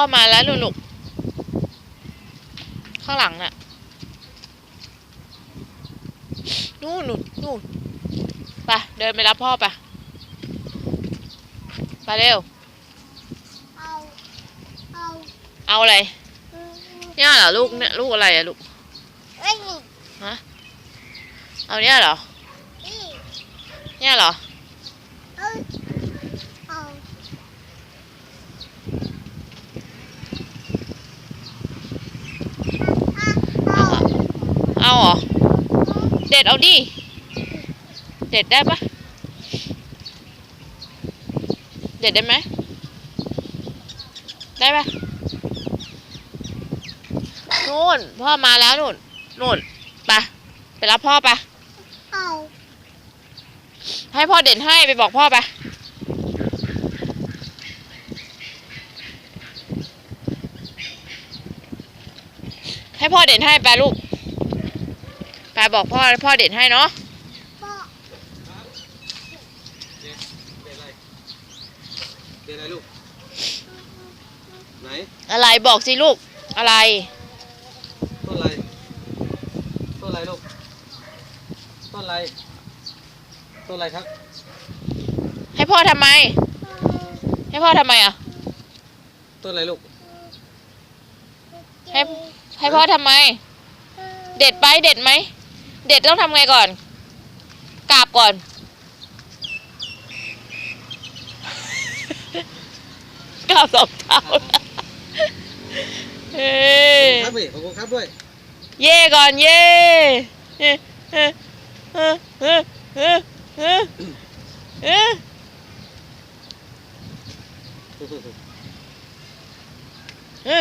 พ่อมาแล้วลูกลูกข้างหลังน่ะนู่นนู่นนู่นไปเดินไปรับพ่อไปไปเร็ว เอาเอาเอาอะไรอืมเนี่ยเหรอลูกเนี่ยลูกอะไรอะลูกเอ้ยนี่เอาเนี่ยเหรอนี่เนี่ยเหรอ เอาเอา เอาเหรอเอาเหรอ เด็ดเอาดิ เด็ดได้ปะเด็ดได้ไหม ได้ปะนู่น พ่อมาแล้วนู่นนู่นไปไปรับพ่อปเอาให้พ่อเด่นให้ไปบอกพ่อไปให้พ่อเด่นให้ไปลูก ไปบอกพ่อพ่อเด่นให้เนาะพ่อเด็ดอะไรเด็ดอะไรลูก ไหน อะไรบอกสิลูก อะไรต้นอะไร ต้นอะไรลูก ต้นอะไร ต้นอะไรครับ ให้พ่อทำไม ให้พ่อทำไมอะ ต้นอะไรลูก ให้ให้พ่อทำไม เด็ดไปเด็ดไหม เด็ดต้องทำไงก่อนกราบก่อน กราบสองเท้าเฮ้ยครับพี่ขอบคุณครับด้วยเย่ก่อนเย่เฮ้เฮ้เฮ้เฮ้เฮ้เฮ้เฮ้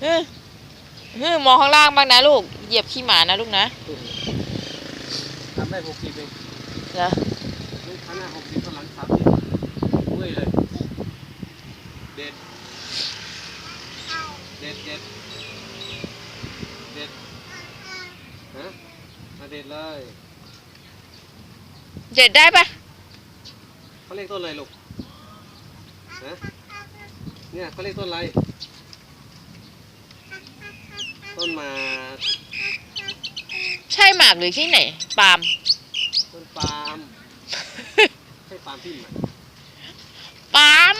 เฮ้ เฮ้เฮ้มองข้างล่างบ้างนะลูก เหยียบขี้หมานะลูกนะทำได้หกสิบเองเหรอลูกข้างหน้าหกสิบข้างหลังสามสิบเว้ยเลย เด็ด เด็ดเด็ดเด็ดฮะมาเด็ดเลย เด็ดได้ปะเขาเรียกต้นอะไรลูกฮะเนี่ยเขาเรียกต้นอะไร ต้นหมากใช่หมากหรือที่ไหนปาล์มต้นปาล์มใช่ปาล์มที่ไหนปาล์ม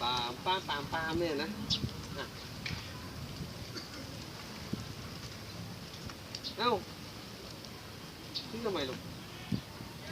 ปาล์มปาล์มปาล์มปาล์มเนี่ยนะอะเอ้าทิ้งทำไมลูก